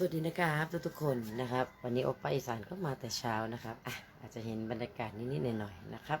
สวัสดีนะครับทุกทุกๆคนนะครับ วันนี้โอปป้าอีสานก็มาแต่เช้านะครับอะอาจจะเห็นบรรยากาศนิดๆหน่อยๆนะครับ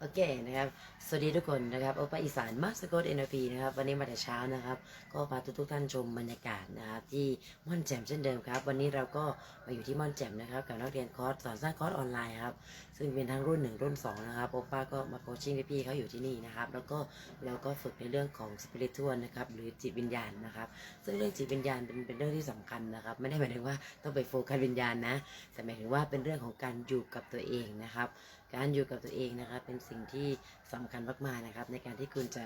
โอเคนะครับ สวัสดีทุกคนนะครับโอป้าอีสานมาสโกตเอ็นพีนะครับ วันนี้มาแต่เช้านะครับ ก็พาทุกๆท่านชมบรรยากาศนะครับ ที่ม่อนแจ่มเช่นเดิมครับ วันนี้เราก็มาอยู่ที่ม่อนแจ่มนะครับ กับนักเรียนคอร์สสอนสร้างคอร์สออนไลน์ครับ ซึ่งเป็นทั้งรุ่น 1 รุ่น 2 นะครับโอป้าก็มาโคชชิ่งพี่ๆเขาอยู่ที่นี่นะครับ แล้วก็เราก็ฝึกในเรื่องของสปิริต u วนะครับ หรือจิตวิญญาณนะครับ ซึ่งเรื่องจิตวิญญาณเป็นเป็นเรื่องที่สำคัญนะครับ ไม่ได้หมายถึงว่าต้องไปโฟกัสวิญญาณนะ แต่หมายถึงว่าเป็นเรื่องของการอยู่กับตัวเองนะครับ การอยู่กับตัวเองนะครับ เป็นสิ่งที่สำคัญมากๆนะครับ ในการที่คุณจะ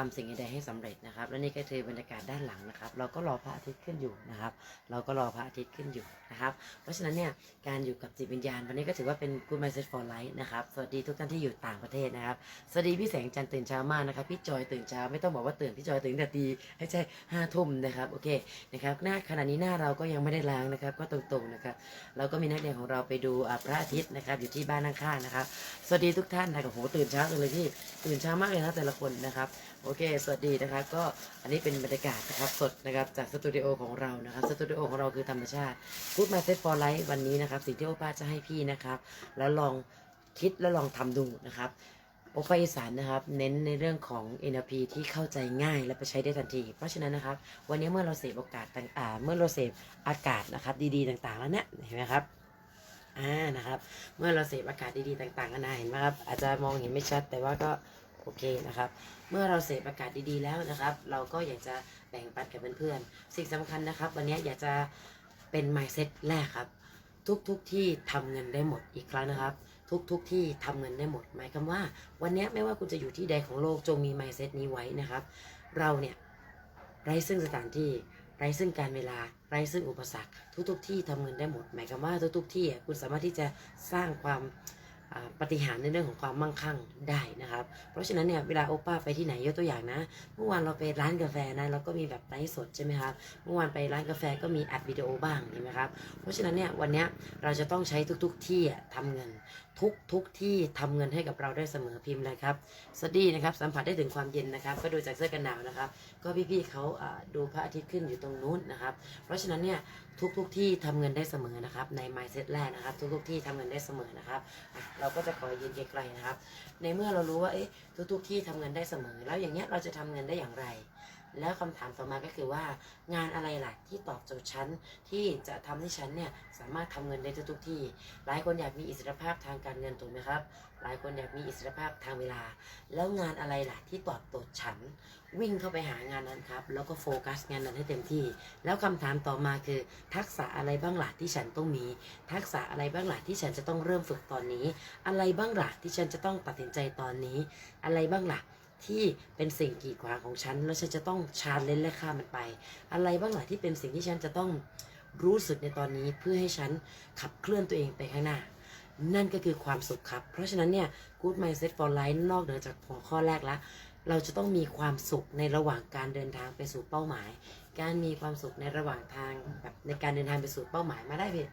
ทำสิ่งใดให้สำเร็จนะครับ และนี่ก็คือบรรยากาศด้านหลังนะครับ เราก็รอพระอาทิตย์ขึ้นอยู่นะครับ เราก็รอพระอาทิตย์ขึ้นอยู่นะครับ เพราะฉะนั้นเนี่ยการอยู่กับจิตวิญญาณ วันนี้ก็ถือว่าเป็น Good Mindset for Life นะครับ สวัสดีทุกท่านที่อยู่ต่างประเทศนะครับ สวัสดีพี่แสงจันทร์ตื่นเช้ามากนะครับพี่จอยตื่นเช้าไม่ต้องบอกว่าตื่นพี่จอยตื่นแต่ตีให้ใช่ห้าทุ่มนะครับโอเคนะครับหน้าขณะนี้หน้าเราก็ยังไม่ได้ล้างนะครับ ก็ตรงๆนะครับเราก็มีนักเรียนของเราไปดูพระอาทิตย์นะครับอยู่ที่บ้านข้างๆนะครับสวัสดีทุกท่านนะครับโหตื่นเช้าจังเลยพี่ตื่นเช้ามากเลยนะแต่ละคนนะครับ โอเค สวัสดีนะครับ ก็อันนี้เป็นบรรยากาศนะครับสดนะครับจากสตูดิโอของเรานะครับสตูดิโอของเราคือธรรมชาติ Good Mindset for Life วันนี้นะครับสิ่งที่โอป้าจะให้พี่นะครับ แล้วลองคิดแล้วลองทำดูนะครับโอปาอีสานนะครับ เน้นในเรื่องของ NLP ที่เข้าใจง่ายและไปใช้ได้ทันที เพราะฉะนั้นนะครับ วันนี้เมื่อเราเสพโอกาสต่างอ่าเมื่อเราเสพอากาศนะครับ ดีๆต่างๆแล้วเนี่ยเห็นไหมครับ อ่านะครับ เมื่อเราเสพอากาศดีๆต่างๆกันานะเห็นไหมครับ อาจจะมองเห็นไม่ชัดแต่ว่าก็โอเคนะครับ เมื่อเราเสพอากาศดีๆแล้วนะครับ เราก็อยากจะแบ่งปันกับเพื่อนๆสิ่งสำคัญนะครับ วันนี้อยากจะเป็น mindset แรกครับ ทุกๆที่ทำเงินได้หมดอีกครั้งนะครับ ทุกๆที่ทำเงินได้หมด หมายความว่า วันนี้ไม่ว่าคุณจะอยู่ที่ใดของโลกจงมี mindset นี้ไว้นะครับ เราเนี่ยไร้ซึ่งสถานที่ ไร้ซึ่งการเวลาไร้ซึ่งอุปสรรค ทุก ๆ ที่ทำเงินได้หมด หมายความว่าทุก ๆ ที่คุณสามารถที่จะสร้างความปฏิหารในเรื่องของความมั่งคั่งได้นะครับ เพราะฉะนั้นเนี่ยเวลาโอป้าไปที่ไหนยกตัวอย่างนะ เมื่อวานเราไปร้านกาแฟนะเราก็มีแบบไลฟ์สดใช่ไหมครับ เมื่อวานไปร้านกาแฟก็มีอัดวิดีโอบ้างเห็นไหมครับ เพราะฉะนั้นเนี่ยวันนี้เราจะต้องใช้ทุก ๆ ที่อะทำเงินทุกทุกที่ทำเงินให้กับเราได้เสมอพิมพ์เลยครับสวัสดีนะครับ สัมผัสได้ถึงความเย็นนะครับ ก็ดูจากเสื้อกันหนาวนะครับ ก็พี่ๆเขาดูพระอาทิตย์ขึ้นอยู่ตรงนู้นนะครับ เพราะฉะนั้นเนี่ยทุกทุกที่ทำเงินได้เสมอนะครับ ใน mindset แรกนะครับ ทุกทุกที่ทำเงินได้เสมอนะครับ เราก็จะขอยืนไกลๆนะครับ ในเมื่อเรารู้ว่าเอ๊ะทุกๆที่ทำเงินได้เสมอ แล้วอย่างเงี้ยเราจะทำเงินได้อย่างไร แล้วคำถามต่อมาก็คือว่างานอะไรล่ะที่ตอบโจทย์ฉันที่จะทำให้ฉันเนี่ยสามารถทำเงินได้ทุกที่ หลายคนอยากมีอิสรภาพทางการเงินถูกไหมครับ หลายคนอยากมีอิสรภาพทางเวลา แล้วงานอะไรล่ะที่ตอบโจทย์ฉัน วิ่งเข้าไปหางานนั้นครับ แล้วก็โฟกัสงานนั้นให้เต็มที่ แล้วคำถามต่อมาคือ ทักษะอะไรบ้างล่ะที่ฉันต้องมี ทักษะอะไรบ้างล่ะที่ฉันจะต้องเริ่มฝึกตอนนี้ อะไรบ้างล่ะที่ฉันจะต้องตัดสินใจตอนนี้ อะไรบ้างล่ะ ที่เป็นสิ่งกีดขวางของฉัน แล้วฉันจะต้องชาเลนจ์และข้ามมันไป อะไรบ้างล่ะที่เป็นสิ่งที่ฉันจะต้องรู้สึกในตอนนี้เพื่อให้ฉันขับเคลื่อนตัวเองไปข้างหน้า นั่นก็คือความสุขครับ เพราะฉะนั้นเนี่ย Good Mindset for Life นอกเหนือจากหัวข้อแรกแล้ว เราจะต้องมีความสุขในระหว่างการเดินทางไปสู่เป้าหมาย การมีความสุขในระหว่างทางแบบในการเดินทางไปสู่เป้าหมายมาได้เพี่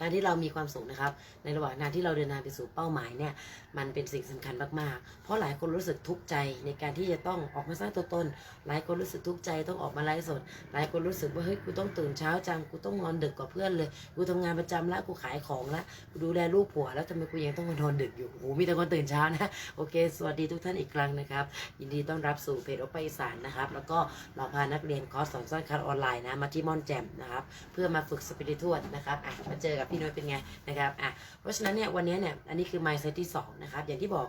การที่เรามีความสุขนะครับ ในระหว่างทางที่เราเดินทางไปสู่เป้าหมายเนี่ย มันเป็นสิ่งสำคัญมากๆ เพราะหลายคนรู้สึกทุกข์ใจในการที่จะต้องออกมาสร้างตัวตน หลายคนรู้สึกทุกข์ใจต้องออกมาไลฟ์สด หลายคนรู้สึกว่าเฮ้ยกูต้องตื่นเช้าจัง กูต้องนอนดึกกว่าเพื่อนเลย กูทำงานประจำแล้วกูขายของแล้วกูดูแลลูกผัว แล้วทำไมกูยังต้องมานอนดึกอยู่โอ้โห มีแต่คนตื่นเช้านะ โอเค สวัสดีทุกท่านอีกครั้งนะครับ ยินดีต้อนรับสู่เพจโอปอีสานนะครับ แล้วก็เราพานักเรียนคอร์สสอนสร้างคัดออนไลน์นะ มาที่มอนแจมนะครับ เพื่อมาฝึกสปิริตวดนะครับ อะ มาเจอกับพี่น้อยเป็นไงนะครับอะเพราะฉะนั้นเนี่ยวันนี้เนี่ยอันนี้คือ mindset ที่สองนะครับอย่างที่บอก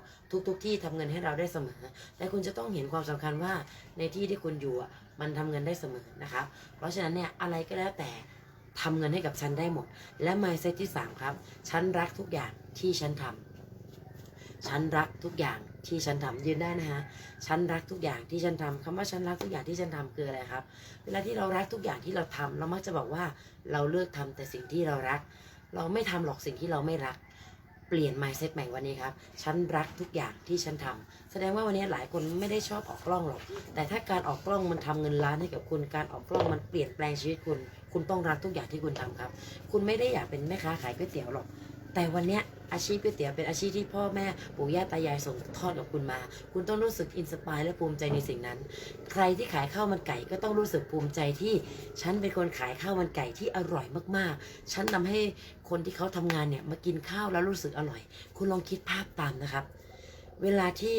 ทุกๆที่ทำเงินให้เราได้เสมอ แต่คุณจะต้องเห็นความสำคัญว่าในที่ที่คุณอยู่มันทำเงินได้เสมอนะครับเพราะฉะนั้นเนี่ยอะไรก็แล้วแต่ทำเงินให้กับฉันได้หมด และ mindset ที่ 3 ครับ ฉันรักทุกอย่างที่ฉันทำฉันรักทุกอย่างที่ฉันทำยืนได้นะฮะ ฉันรักทุกอย่างที่ฉันทำคำว่าฉันรักทุกอย่างที่ฉันทำคืออะไรครับ เวลาที่เรารักทุกอย่างที่เราทำเรามักจะบอกว่าเราเลือกทำแต่สิ่งที่เรารัก เราไม่ทำหรอกสิ่งที่เราไม่รัก เปลี่ยน mindset ใหม่วันนี้ครับ ฉันรักทุกอย่างที่ฉันทำแสดงว่าวันนี้หลายคนไม่ได้ชอบออกกล้องหรอก แต่ถ้าการออกกล้องมันทำเงินล้านให้กับคุณ การออกกล้องมันเปลี่ยนแปลงชีวิตคุณ คุณต้องรักทุกอย่างที่คุณทำครับ คุณไม่ได้อยากเป็นแม่ค้าขายก๋วยเตี๋ยวหรอก แต่วันเนี้ยอาชีพก๋วยเตี๋ยวเป็นอาชีพที่พ่อแม่ปู่ย่าตายายส่งทอดกับคุณมา คุณต้องรู้สึกอินสปายและภูมิใจในสิ่งนั้น ใครที่ขายข้าวมันไก่ก็ต้องรู้สึกภูมิใจที่ ฉันเป็นคนขายข้าวมันไก่ที่อร่อยมากๆ ฉันทำให้คนที่เขาทำงานเนี่ยมากินข้าวแล้วรู้สึกอร่อย คุณลองคิดภาพตามนะครับ เวลาที่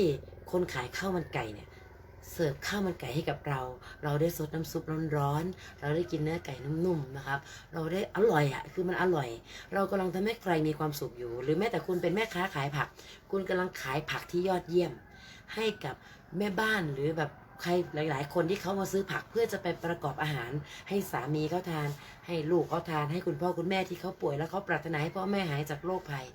คนขายข้าวมันไก่เนี่ย เสิร์ฟข้าวมันไก่ให้กับเรา เราได้ซดน้ำซุปร้อนๆ เราได้กินเนื้อไก่นุ่มๆนะครับ เราได้อร่อยอะ คือมันอร่อย เรากำลังทำให้ใครมีความสุขอยู่ หรือแม้แต่คุณเป็นแม่ค้าขายผัก คุณกำลังขายผักที่ยอดเยี่ยม ให้กับแม่บ้านหรือแบบ ใครหลาย ๆ คนที่เขามาซื้อผักเพื่อจะไปประกอบอาหาร ให้สามีเขาทาน ให้ลูกเขาทาน ให้คุณพ่อคุณแม่ที่เขาป่วยแล้วเขาปรารถนาให้พ่อแม่หายจากโรคภัย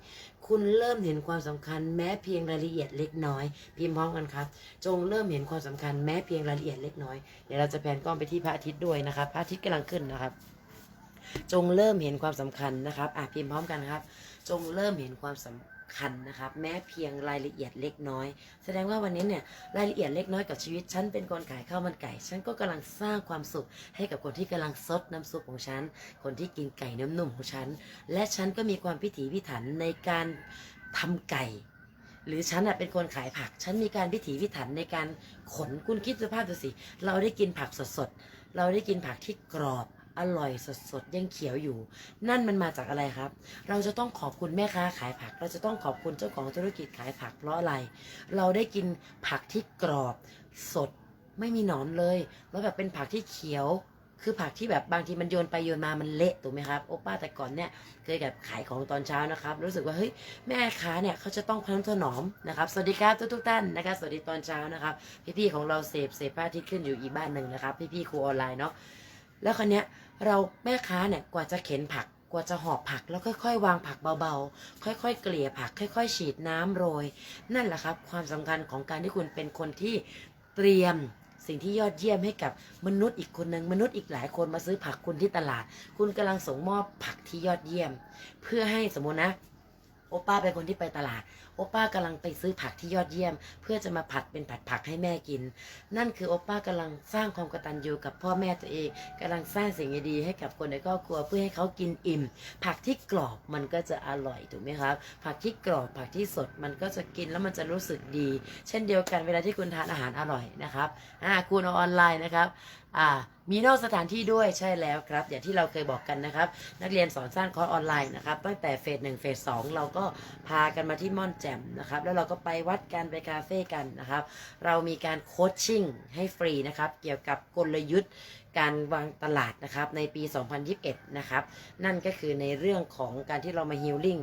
คุณเริ่มเห็นความสำคัญแม้เพียงรายละเอียดเล็กน้อย พิมพ์พร้อมกันครับ จงเริ่มเห็นความสำคัญแม้เพียงรายละเอียดเล็กน้อย เดี๋ยวเราจะแพนกล้องไปที่พระอาทิตย์ด้วยนะครับ พระอาทิตย์กำลังขึ้นนะครับ จงเริ่มเห็นความสำคัญนะครับ อะพิมพ์พร้อมกันครับ จงเริ่มเห็นความสำ คัญนะครับ แม้เพียงรายละเอียดเล็กน้อย แสดงว่าวันนี้เนี่ยรายละเอียดเล็กน้อยกับชีวิตฉันเป็นคนขายข้าวมันไก่ ฉันก็กำลังสร้างความสุขให้กับคนที่กำลังซดน้ำซุปของฉัน คนที่กินไก่น้ำนุ่มของฉัน และฉันก็มีความพิถีพิถันในการทำไก่ หรือฉันเป็นคนขายผัก ฉันมีการพิถีพิถันในการขนคุณคิดสภาพดูสิ เราได้กินผักสดๆ เราได้กินผักที่กรอบ อร่อยสดๆยังเขียวอยู่ นั่นมันมาจากอะไรครับ เราจะต้องขอบคุณแม่ค้าขายผัก เราจะต้องขอบคุณเจ้าของธุรกิจขายผักเพราะอะไร เราได้กินผักที่กรอบสดไม่มีหนอนเลย แล้วแบบเป็นผักที่เขียว คือผักที่แบบบางทีมันโยนไปโยนมามันเละถูกไหมครับ โอป้าแต่ก่อนเนี่ยเคยแบบขายของตอนเช้านะครับ รู้สึกว่าเฮ้ยแม่ค้าเนี่ยเขาจะต้องพนันถนอมนะครับสวัสดีครับทุกทุกๆท่านนะครับสวัสดีตอนเช้านะครับ พี่ๆของเราเสพเสพพระอาทิตย์ขึ้นอยู่อีกบ้านหนึ่งนะครับ พี่ๆครูออนไลน์เนาะ แล้วคราวเนี้ยเราแม่ค้าเนี่ยกว่าจะเข็นผักกว่าจะหอบผักแล้วค่อยๆ วางผักเบาๆ ค่อยๆ เกลี่ยผัก ค่อยๆ ฉีดน้ำโรย นั่นแหละครับ ความสำคัญของการที่คุณเป็นคนที่เตรียมสิ่งที่ยอดเยี่ยมให้กับมนุษย์อีกคนหนึ่งมนุษย์อีกหลายคนมาซื้อผักคุณที่ตลาด คุณกำลังส่งมอบผักที่ยอดเยี่ยม เพื่อให้สมมตินะ โอป้าเป็นคนที่ไปตลาด โอป้ากำลังไปซื้อผักที่ยอดเยี่ยม เพื่อจะมาผัดเป็นผัดผักให้แม่กิน นั่นคือโอป้ากำลังสร้างความกตัญญูกับพ่อแม่ตัวเองกำลังสร้างสิ่งดีๆให้กับคนในครอบครัวเพื่อให้เขากินอิ่ม ผักที่กรอบมันก็จะอร่อยถูกไหมครับ ผักที่กรอบผักที่สดมันก็จะกินแล้วมันจะรู้สึกดี เช่นเดียวกันเวลาที่คุณทานอาหารอร่อยนะครับอ่าคุณเอาออนไลน์นะครับอ่ามีนอกสถานที่ด้วยใช่แล้วครับ อย่างที่เราเคยบอกกันนะครับ นักเรียนสอนสร้างคอร์สออนไลน์นะครับตั้งแต่เฟสหนึ่งเฟสสองเราก็พากันมาที่ม่อนแจ่มนะครับ แล้วเราก็ไปวัดกันไปคาเฟ่กันนะครับ เรามีการโคชชิ่งให้ฟรีนะครับ เกี่ยวกับกลยุทธ์การวางตลาดนะครับในปี 2021 นะครับ นั่นก็คือในเรื่องของการที่เรามาฮิลลิ่ง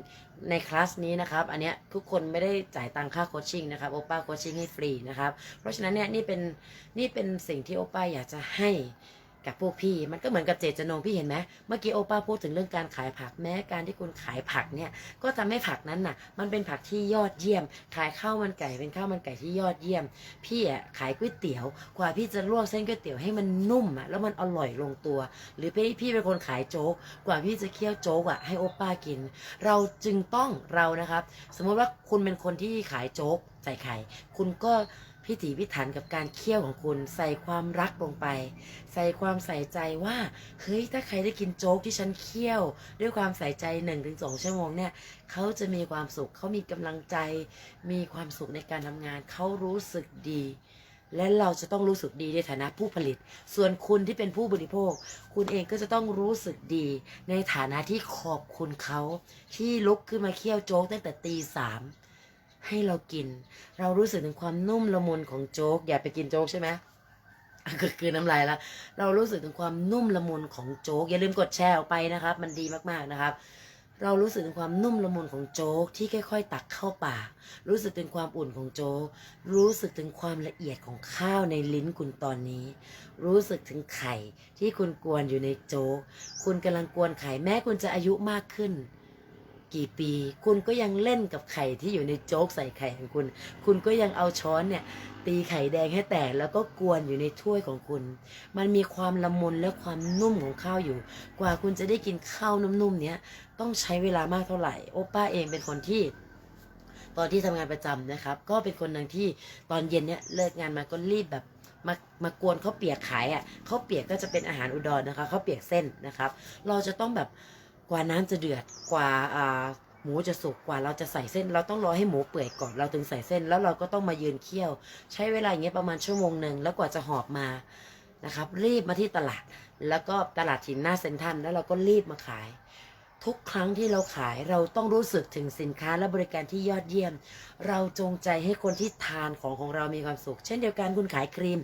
ในคลาสนี้นะครับ อันเนี้ยทุกคนไม่ได้จ่ายตังค่าโคชชิ่งนะครับโอป้าโคชชิ่งให้ฟรีนะครับ เพราะฉะนั้นเนี่ยนี่เป็นนี่เป็นสิ่งที่โอป้าอยากจะให้ กับพวกพี่มันก็เหมือนกับเจตจำนงพี่เห็นไหมเมื่อกี้โอป้าพูดถึงเรื่องการขายผักแม้การที่คุณขายผักเนี่ยก็ทำให้ผักนั้นน่ะ มันเป็นผักที่ยอดเยี่ยม ขายข้าวมันไก่เป็นข้าวมันไก่ที่ยอดเยี่ยม พี่อะขายก๋วยเตี๋ยวกว่าพี่จะลวกเส้นก๋วยเตี๋ยวให้มันนุ่มอะแล้วมันอร่อยลงตัว หรือพี่พี่เป็นคนขายโจ๊กกว่าพี่จะเคี่ยวโจ๊กอะให้โอป้ากิน เราจึงต้องเรานะครับ สมมติว่าคุณเป็นคนที่ขายโจ๊กใส่ไข่คุณก็ พิถีพิถันกับการเคี่ยวของคุณ ใส่ความรักลงไป ใส่ความใส่ใจว่าเฮ้ยถ้าใครได้กินโจ๊กที่ฉันเคี่ยว ด้วยความใส่ใจ1นถึงสชั่วโมงเนี่ยเขาจะมีความสุขเขามีกำลังใจ มีความสุขในการทำงานเขารู้สึกดี และเราจะต้องรู้สึกดีในฐานะผู้ผลิต ส่วนคุณที่เป็นผู้บริโภค คุณเองก็จะต้องรู้สึกดี ในฐานะที่ขอบคุณเขาที่ลุกขึ้นมาเคี่ยวโจ๊กตั้งแต่ตีสาม ให้เรากิน เรารู้สึกถึงความนุ่มละมุนของโจ๊ก อย่าไปกินโจ๊กใช่ไหมก็คือน้ำลายล้วเรารู้สึกถึงความนุ่มละมุนของโจ๊ก อย่าลืมกดแชร์ออกไปนะครับ มันดีมากๆนะครับ เรารู้สึกถึงความนุ่มละมุนของโจ๊กที่ค่อยๆ ตักเข้าปากรู้สึกถึงความอุ่นของโจ๊ก รู้สึกถึงความละเอียดของข้าวในลิ้นคุณตอนนี้ รู้สึกถึงไข่ที่คุณกวนอยู่ในโจ๊ก คุณกำลังกวนไข่แม้คุณจะอายุมากขึ้น กี่ปี คุณก็ยังเล่นกับไข่ที่อยู่ในโจ๊กใส่ไข่ของคุณ คุณก็ยังเอาช้อนเนี่ยตีไข่แดงให้แตกแล้วก็กวนอยู่ในถ้วยของคุณ มันมีความละมุนและความนุ่มของข้าวอยู่ กว่าคุณจะได้กินข้าวนุ่มๆเนี้ยต้องใช้เวลามากเท่าไหร่ โอป้าเองเป็นคนที่ตอนที่ทำงานประจำนะครับ ก็เป็นคนหนึ่งที่ตอนเย็นเนี้ยเลิกงานมาก็รีบแบบมามากวนข้าวเปียกขายอะข้าวเปียกก็จะเป็นอาหารอุดรนะคะข้าวเปียกเส้นนะครับ เราจะต้องแบบ ว่าน้ำจะเดือดกว่าอ่าหมูจะสุกกว่าเราจะใส่เส้น เราต้องรอให้หมูเปื่อยก่อนเราถึงใส่เส้น แล้วเราก็ต้องมายืนเคี่ยว ใช้เวลาอย่างเงี้ยประมาณชั่วโมงหนึ่งแล้วกว่าจะหอบมานะครับ รีบมาที่ตลาด แล้วก็ตลาดหินหน้าเซ็นทรัลแล้วเราก็รีบมาขาย ทุกครั้งที่เราขายเราต้องรู้สึกถึงสินค้าและบริการที่ยอดเยี่ยม เราจงใจให้คนที่ทานของของเรามีความสุข เช่นเดียวกันคุณขายครีม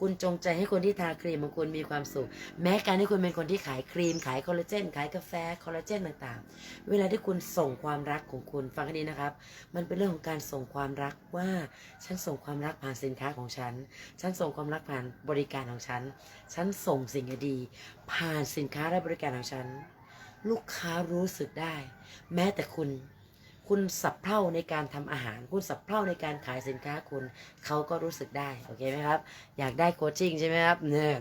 คุณจงใจให้คนที่ทาครีมของคุณมีความสุข แม้การที่คุณเป็นคนที่ขายครีม ขายคอลลาเจน ขายกาแฟคอลลาเจนต่างๆ เวลาที่คุณส่งความรักของคุณฟังให้ดีนะครับ มันเป็นเรื่องของการส่งความรักว่าฉันส่งความรักผ่านสินค้าของฉัน ฉันส่งความรักผ่านบริการของฉัน ฉันส่งสิ่งดีผ่านสินค้าและบริการของฉัน ลูกค้ารู้สึกได้ แม้แต่คุณ คุณสับเพร่าในการทำอาหาร คุณสับเพร่าในการขายสินค้าคุณเขาก็รู้สึกได้ โอเคไหมครับ อยากได้โคชชิ่งใช่ไหมครับเนี่ย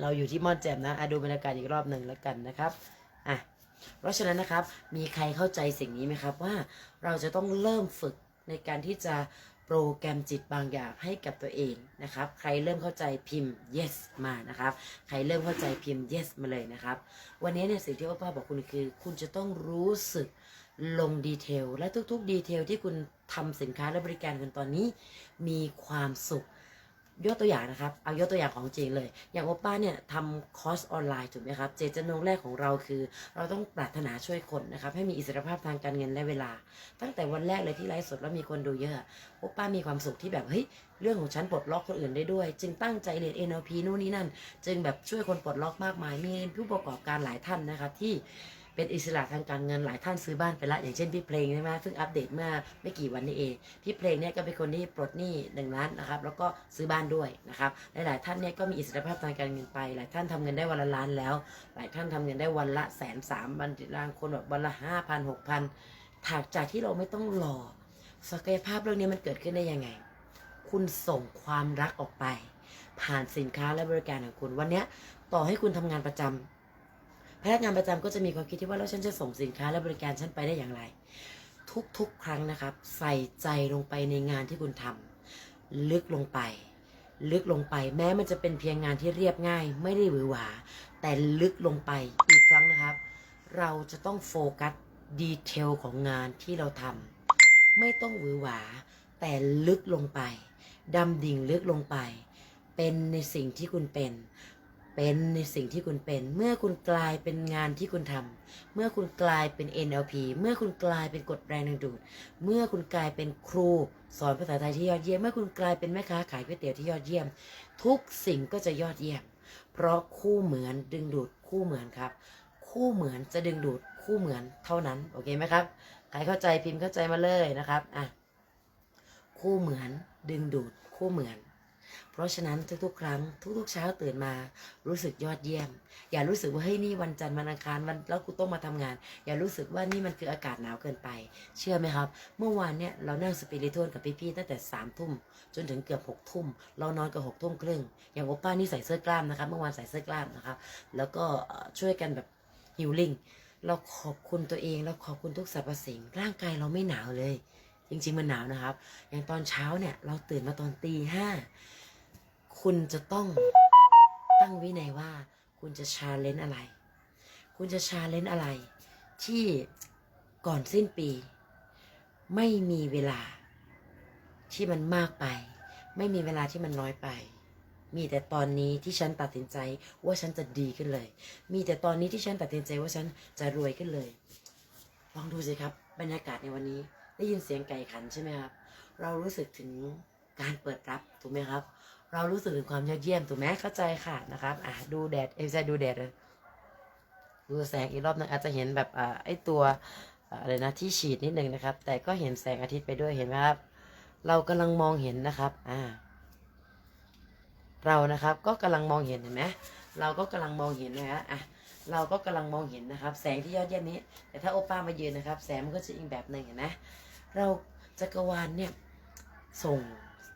เราอยู่ที่ม่อนแจ่มนะอะดูบรรยากาศอีกรอบหนึ่งแล้วกันนะครับอะเพราะฉะนั้นนะครับมีใครเข้าใจสิ่งนี้ไหมครับว่าเราจะต้องเริ่มฝึกในการที่จะ โปรแกรมจิตบางอย่างให้กับตัวเองนะครับ ใครเริ่มเข้าใจพิมพ์ yes มานะครับ ใครเริ่มเข้าใจพิมพ์ yes มาเลยนะครับ วันนี้เนี่ยสิ่งที่ว่าพ่อบอกคุณคือ คุณจะต้องรู้สึกลงดีเทล และทุกๆดีเทลที่คุณทำสินค้าและบริการกันตอนนี้ มีความสุข ยกตัวอย่างนะครับ เอายกตัวอย่างของจริงเลย อย่างโอป้าเนี่ยทำคอร์สออนไลน์ถูกไหมครับ เจตจำนงแรกของเราคือ เราต้องปรารถนาช่วยคนนะครับ ให้มีอิสรภาพทางการเงินและเวลา ตั้งแต่วันแรกเลยที่ไลฟ์สดแล้วมีคนดูเยอะโอป้ามีความสุขที่แบบเฮ้ยเรื่องของฉันปลดล็อกคนอื่นได้ด้วย จึงตั้งใจเรียน NLP นู่นนี่นั่น จึงแบบช่วยคนปลดล็อกมากมาย มีผู้ประกอบการหลายท่านนะครับที่ เป็นอิสระทางการเงินหลายท่านซื้อบ้านไปละอย่างเช่นพี่เพลงใช่ไหมเพิ่งอัปเดตเมื่อไม่กี่วันนี้เองพี่เพลงเนี่ยก็เป็นคนที่ปลดหนี้หนึ่งล้านนะครับแล้วก็ซื้อบ้านด้วยนะครับหลายๆท่านเนี่ยก็มีอิสรภาพทางการเงินไป หลายท่านทำเงินได้วันละล้านแล้ว หลายท่านทำเงินได้วันละแสนสามบางคนแบบวันละห้าพันหกพันถากจากที่เราไม่ต้องรอศักยภาพเรื่องนี้มันเกิดขึ้นได้ยังไง คุณส่งความรักออกไป ผ่านสินค้าและบริการของคุณวันนี้ต่อให้คุณทำงานประจำ พนักงานประจำก็จะมีความคิดที่ว่าแล้วฉันจะส่งสินค้าและบริการฉันไปได้อย่างไร ทุกๆ ครั้งนะครับ ใส่ใจลงไปในงานที่คุณทำลึกลงไป ลึกลงไป แม้มันจะเป็นเพียงงานที่เรียบง่าย ไม่ได้หวือหวา แต่ลึกลงไปอีกครั้งนะครับ เราจะต้องโฟกัสดีเทลของงานที่เราทำไม่ต้องหวือหวา แต่ลึกลงไปดำดิ่งลึกลงไป เป็นในสิ่งที่คุณเป็น เป็นในสิ่งที่คุณเป็น เมื่อคุณกลายเป็นงานที่คุณทำเมื่อคุณกลายเป็น NLP เมื่อคุณกลายเป็นกฎแรงดึงดูด เมื่อคุณกลายเป็นครูสอนภาษาไทยที่ยอดเยี่ยม เมื่อคุณกลายเป็นแม่ค้าขายก๋วยเตี๋ยวที่ยอดเยี่ยม ทุกสิ่งก็จะยอดเยี่ยม เพราะคู่เหมือนดึงดูดคู่เหมือนครับ คู่เหมือนจะดึงดูดคู่เหมือนเท่านั้น โอเคไหมครับ ใครเข้าใจพิมพ์เข้าใจมาเลยนะครับ อะ คู่เหมือนดึงดูดคู่เหมือน เพราะฉะนั้นทุกๆ ครั้งทุกๆ เช้าตื่นมา รู้สึกยอดเยี่ยม อย่ารู้สึกว่าเฮ้ยนี่วันจันทร์วันอังคารวันแล้วกูต้องมาทำงาน อย่ารู้สึกว่านี่มันคืออากาศหนาวเกินไป เชื่อไหมครับ เมื่อวานเนี่ยเรานั่งสปิริตวลกับพี่ๆตั้งแต่สามทุ่มจนถึงเกือบหกทุ่มเรานอนกับหกทุ่มครึ่ง อย่างโอป้านี่ใส่เสื้อกล้ามนะครับเมื่อวานใส่เสื้อกล้ามนะครับแล้วก็ช่วยกันแบบฮิลลิ่งเราขอบคุณตัวเองเราขอบคุณทุกสรรพสิ่งร่างกายเราไม่หนาวเลย จริงๆมันหนาวนะครับ อย่างตอนเช้าเนี่ยเราตื่นมาตอนตีห้าคุณจะต้องตั้งวินัยว่า คุณจะชาเลนจ์อะไร คุณจะชาเลนจ์อะไร ที่ก่อนสิ้นปี ไม่มีเวลา ที่มันมากไป ไม่มีเวลาที่มันน้อยไป มีแต่ตอนนี้ที่ฉันตัดสินใจว่าฉันจะดีขึ้นเลย มีแต่ตอนนี้ที่ฉันตัดสินใจว่าฉันจะรวยขึ้นเลย ลองดูสิครับ บรรยากาศในวันนี้ ได้ยินเสียงไก่ขันใช่ไหมครับ เรารู้สึกถึงการเปิดรับถูกไหมครับ เรารู้สึกถึงความยอดเยี่ยมถูกไหมเข้าใจค่ะนะครับอะดูแดดเอ้ยไม่ใช่ดูแดดเลยดูแสงอีกรอบนึงอาจจะเห็นแบบอ่าไอตัวอะไรนะที่ฉีดนิดนึงนะครับ แต่ก็เห็นแสงอาทิตย์ไปด้วยเห็นไหมครับ เรากำลังมองเห็นนะครับอ่าเรานะครับก็กำลังมองเห็นเห็นไหมเราก็กำลังมองเห็นนะฮะอะเราก็กำลังมองเห็นนะครับ แสงที่ยอดเยี่ยมนี้ แต่ถ้าโอป้ามายืนนะครับ แสงมันก็จะอีกแบบหนึ่งเห็นไหม เราจักรวาลเนี่ยส่ง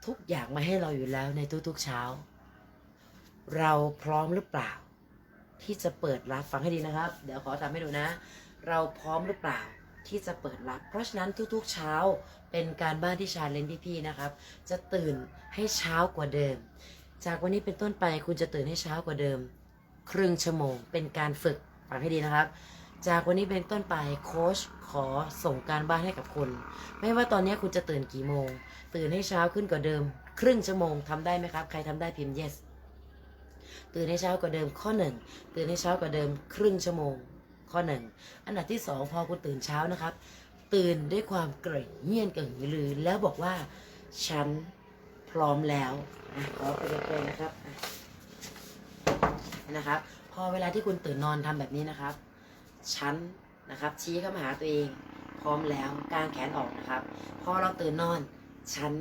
ทุกอย่างมาให้เราอยู่แล้วในทุกๆเช้า เราพร้อมหรือเปล่า ที่จะเปิดรับฟังให้ดีนะครับ เดี๋ยวขอทำให้ดูนะ เราพร้อมหรือเปล่าที่จะเปิดรับ เพราะฉะนั้นทุกๆเช้าเป็นการบ้านที่ชาเลนจ์พี่ๆนะครับ จะตื่นให้เช้ากว่าเดิม จากวันนี้เป็นต้นไปคุณจะตื่นให้เช้ากว่าเดิม ครึ่งชั่วโมง เป็นการฝึกฟังให้ดีนะครับ จากวันนี้เป็นต้นไปโค้ชขอส่งการบ้านให้กับคุณ ไม่ว่าตอนนี้คุณจะตื่นกี่โมง ตื่นให้เช้าขึ้นกว่าเดิม ครึ่งชั่วโมงทำได้ไหมครับ ใครทำได้พิมพ์ yes ตื่นให้เช้ากว่าเดิมข้อหนึ่งตื่นให้เช้ากว่าเดิม ครึ่งชั่วโมง ข้อหนึ่งอันดับที่สองพอคุณตื่นเช้านะครับ ตื่นด้วยความเกรงเงียนกระหือรือ แล้วบอกว่า ฉันพร้อมแล้วขอไปเลยนะครับนะครับ พอเวลาที่คุณตื่นนอนทำแบบนี้นะครับ ฉันนะครับชี้เข้ามาหาตัวเองพร้อมแล้วกางแขนออกนะครับพอเราตื่นนอนฉัน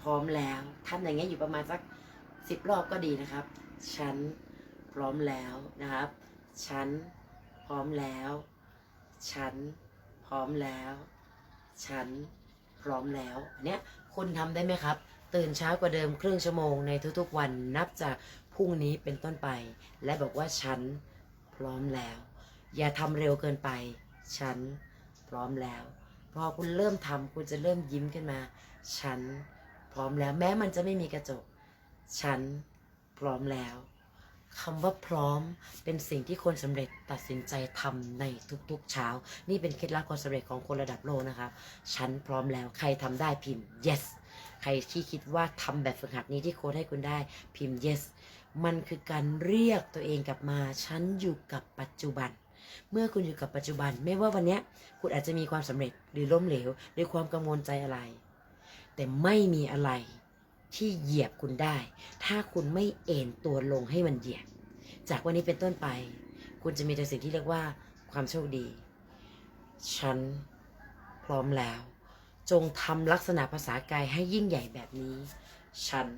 พร้อมแล้วทำอย่างเงี้ยอยู่ประมาณสักสิบรอบก็ดีนะครับฉันพร้อมแล้วนะครับฉันพร้อมแล้วฉันพร้อมแล้วฉันพร้อมแล้วอันเนี้ยคุณทำได้ไหมครับ ตื่นเช้ากว่าเดิมครึ่งชั่วโมงในทุกๆวันนับจากพรุ่งนี้เป็นต้นไป และบอกว่าฉันพร้อมแล้ว อย่าทำเร็วเกินไป ฉันพร้อมแล้ว พอคุณเริ่มทำคุณจะเริ่มยิ้มขึ้นมา ฉันพร้อมแล้ว แม้มันจะไม่มีกระจก ฉันพร้อมแล้วคำว่าพร้อมเป็นสิ่งที่คนสำเร็จตัดสินใจทำในทุกๆเช้า นี่เป็นเคล็ดลับความสำเร็จของคนระดับโลกนะครับ ฉันพร้อมแล้วใครทำได้พิมพ์ yes ใครที่คิดว่าทำแบบฝึกหัดนี้ที่โค้ดให้คุณได้พิมพ์ yes มันคือการเรียกตัวเองกลับมา ฉันอยู่กับปัจจุบัน เมื่อคุณอยู่กับปัจจุบัน ไม่ว่าวันนี้คุณอาจจะมีความสำเร็จหรือล้มเหลวหรือความกังวลใจอะไร แต่ไม่มีอะไรที่เหยียบคุณได้ ถ้าคุณไม่เอ็นตัวลงให้มันเหยียบ จากวันนี้เป็นต้นไป คุณจะมีแต่สิ่งที่เรียกว่าความโชคดี ฉันพร้อมแล้ว จงทำลักษณะภาษากายให้ยิ่งใหญ่แบบนี้ ฉัน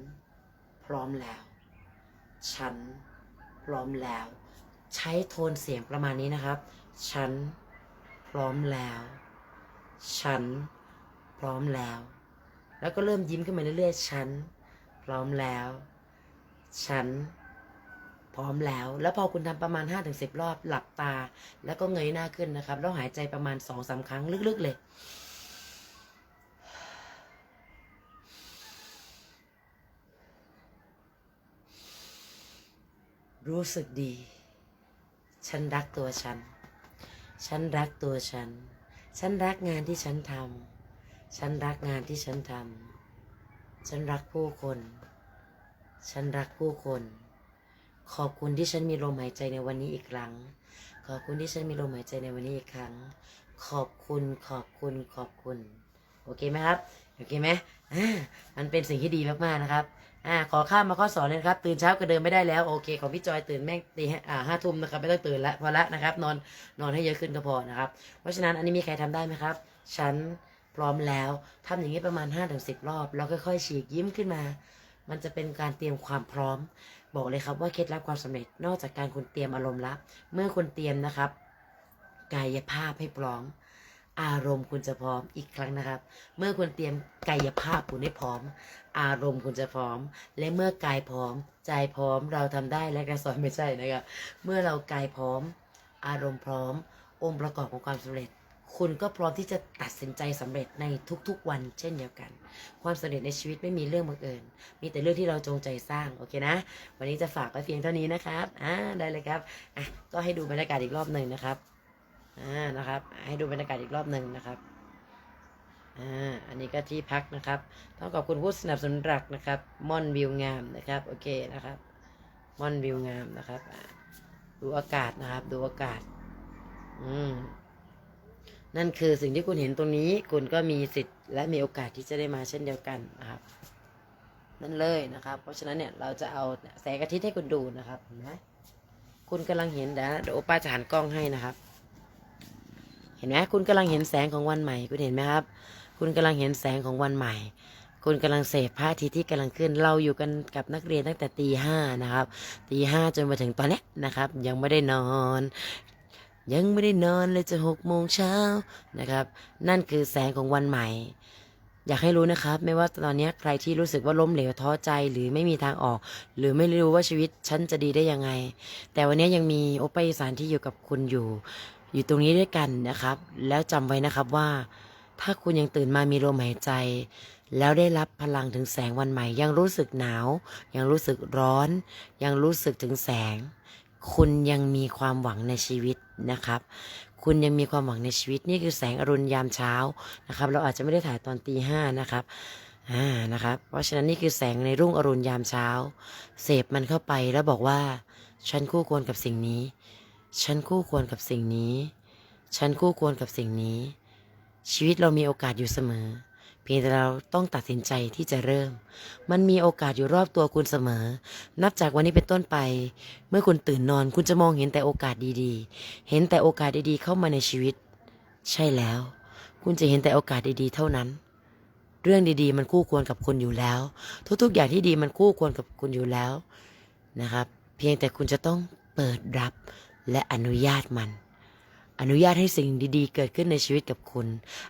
พร้อมแล้ว ฉันพร้อมแล้ว ใช้โทนเสียงประมาณนี้นะครับ ฉันพร้อมแล้ว ฉันพร้อมแล้ว แล้วก็เริ่มยิ้มขึ้นมาเรื่อยๆ ฉันพร้อมแล้ว ฉันพร้อมแล้ว แล้วพอคุณทำประมาณ 5-10 รอบ หลับตา แล้วก็เงยหน้าขึ้นนะครับ แล้วหายใจประมาณ 2-3 ครั้งลึกๆ เลย รู้สึกดี ฉันรักตัวฉัน ฉันรักตัวฉัน ฉันรักงานที่ฉันทำ ฉันรักงานที่ฉันทำ ฉันรักผู้คน ฉันรักผู้คน ขอบคุณที่ฉันมีลมหายใจในวันนี้อีกครั้ง ขอบคุณที่ฉันมีลมหายใจในวันนี้อีกครั้ง ขอบคุณ ขอบคุณ ขอบคุณ โอเคไหมครับ โอเคไหมอ่ามันเป็นสิ่งที่ดีมากๆนะครับ อ่าขอข้ามมาข้อสอนเลยนะครับ ตื่นเช้าก็เดินไม่ได้แล้วโอเค ของพี่จอยตื่นแม่งตีอ่าห้าทุ่มนะครับไม่ต้องตื่นละพอละนะครับ นอนนอนให้เยอะขึ้นก็พอนะครับ เพราะฉะนั้นอันนี้มีใครทำได้ไหมครับ ฉันพร้อมแล้วทำอย่างนี้ประมาณ5-10ถึงสิรอบ แล้วค่อยๆฉีกยิ้มขึ้นมา มันจะเป็นการเตรียมความพร้อม บอกเลยครับว่าเคล็ดลับความสำเร็จนอกจากการคุณเตรียมอารมณ์ละเมื่อคุณเตรียมนะครับ กายภาพให้พร้อม อารมณ์คุณจะพร้อมอีกครั้งนะครับ เมื่อคุณเตรียมกายภาพคุณให้พร้อม อารมณ์คุณจะพร้อม และเมื่อกายพร้อม ใจพร้อมเราทำได้และกระสอนไม่ใช่นะครับเมื่อเรากายพร้อม อารมณ์พร้อม องค์ประกอบของความสำเร็จ คุณก็พร้อมที่จะตัดสินใจสำเร็จในทุกๆวัน เช่นเดียวกัน ความสำเร็จในชีวิตไม่มีเรื่องบังเอิญมีแต่เรื่องที่เราจงใจสร้างโอเคนะ วันนี้จะฝากไว้เพียงเท่านี้นะครับอ่าได้เลยครับอะก็ให้ดูบรรยากาศอีกรอบหนึ่งนะครับ อ่านะครับ ให้ดูบรรยากาศอีกรอบหนึ่งนะครับอ่าอันนี้ก็ที่พักนะครับ ต้องขอบคุณผู้สนับสนุนหลักนะครับม่อนวิวงามนะครับโอเคนะครับม่อนวิวงามนะครับ ดูอากาศนะครับ ดูอากาศ อืมนั่นคือสิ่งที่คุณเห็นตรงนี้ คุณก็มีสิทธิ์และมีโอกาสที่จะได้มาเช่นเดียวกันนะครับ นั่นเลยนะครับ เพราะฉะนั้นเนี่ยเราจะเอาแสงอาทิตย์ให้คุณดูนะครับเห็นไหมคุณกำลังเห็นเดี๋ยวเดี๋ยวโอป้าจะหันกล้องให้นะครับ ห็นไหมคุณกำลังเห็นแสงของวันใหม่ คุณเห็นไหมครับ คุณกำลังเห็นแสงของวันใหม่ คุณกำลังเสพพระอาทิตย์ที่กำลังขึ้น เราอยู่กันกับนักเรียนตั้งแต่ตีห้านะครับตีห้าจนมาถึงตอนนี้นะครับ ยังไม่ได้นอนยังไม่ได้นอนเลยจะหกโมงเช้านะครับ นั่นคือแสงของวันใหม่ อยากให้รู้นะครับ ไม่ว่าตอนนี้ใครที่รู้สึกว่าล้มเหลวท้อใจหรือไม่มีทางออก หรือไม่รู้ว่าชีวิตฉันจะดีได้ยังไง แต่วันนี้ยังมีโอปปาอีสานที่อยู่กับคุณอยู่ อยู่ตรงนี้ด้วยกันนะครับ แล้วจำไว้นะครับว่า ถ้าคุณยังตื่นมามีลมหายใจ แล้วได้รับพลังถึงแสงวันใหม่ ยังรู้สึกหนาว ยังรู้สึกร้อน ยังรู้สึกถึงแสง คุณยังมีความหวังในชีวิตนะครับ คุณยังมีความหวังในชีวิตนี่คือแสงอรุณยามเช้านะครับ เราอาจจะไม่ได้ถ่ายตอนตีห้านะครับอ่านะครับ เพราะฉะนั้นนี่คือแสงในรุ่งอรุณยามเช้า เสพมันเข้าไปแล้วบอกว่า ฉันคู่ควรกับสิ่งนี้ ฉันคู่ควรกับสิ่งนี้ ฉันคู่ควรกับสิ่งนี้ ชีวิตเรามีโอกาสอยู่เสมอ เพียงแต่เราต้องตัดสินใจที่จะเริ่ม มันมีโอกาสอยู่รอบตัวคุณเสมอ นับจากวันนี้เป็นต้นไป เมื่อคุณตื่นนอนคุณจะมองเห็นแต่โอกาสดีๆ เห็นแต่โอกาสดีๆ เข้ามาในชีวิต ใช่แล้ว คุณจะเห็นแต่โอกาสดีๆ เท่านั้นเรื่องดีๆ มันคู่ควรกับคุณอยู่แล้ว ทุกๆ อย่างที่ดีมันคู่ควรกับคุณอยู่แล้วนะครับ เพียงแต่คุณจะต้องเปิดรับ และอนุญาตมัน อนุญาตให้สิ่งดีๆ เกิดขึ้นในชีวิตกับคุณ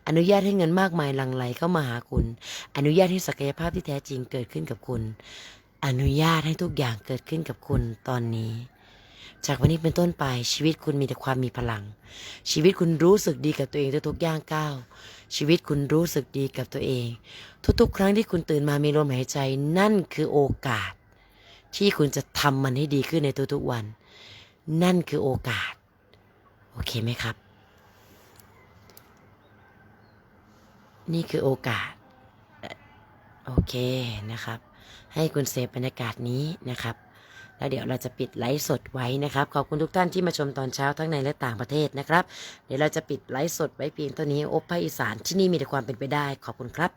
อนุญาตให้เงินมากมายหลั่งไหลเข้ามาหาคุณ อนุญาตให้ศักยภาพที่แท้จริงเกิดขึ้นกับคุณ อนุญาตให้ทุกอย่างเกิดขึ้นกับคุณตอนนี้ จากวันนี้เป็นต้นไปชีวิตคุณมีแต่ความมีพลัง ชีวิตคุณรู้สึกดีกับตัวเองทุกๆย่างก้าวชีวิตคุณรู้สึกดีกับตัวเอง ทุกๆ ครั้งที่คุณตื่นมามีลมหายใจนั่นคือโอกาสที่คุณจะทำมันให้ดีขึ้นในทุกๆวัน นั่นคือโอกาส โอเคไหมครับ นี่คือโอกาส โอเคนะครับ ให้คุณเซฟบรรยากาศนี้นะครับแล้วเดี๋ยวเราจะปิดไลฟ์สดไว้นะครับ ขอบคุณทุกท่านที่มาชมตอนเช้าทั้งในและต่างประเทศนะครับ เดี๋ยวเราจะปิดไลฟ์สดไว้เพียงเท่านี้โอปภาคอีสานที่นี่มีแต่ความเป็นไปได้ ขอบคุณครับ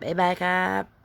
บ๊ายบายครับ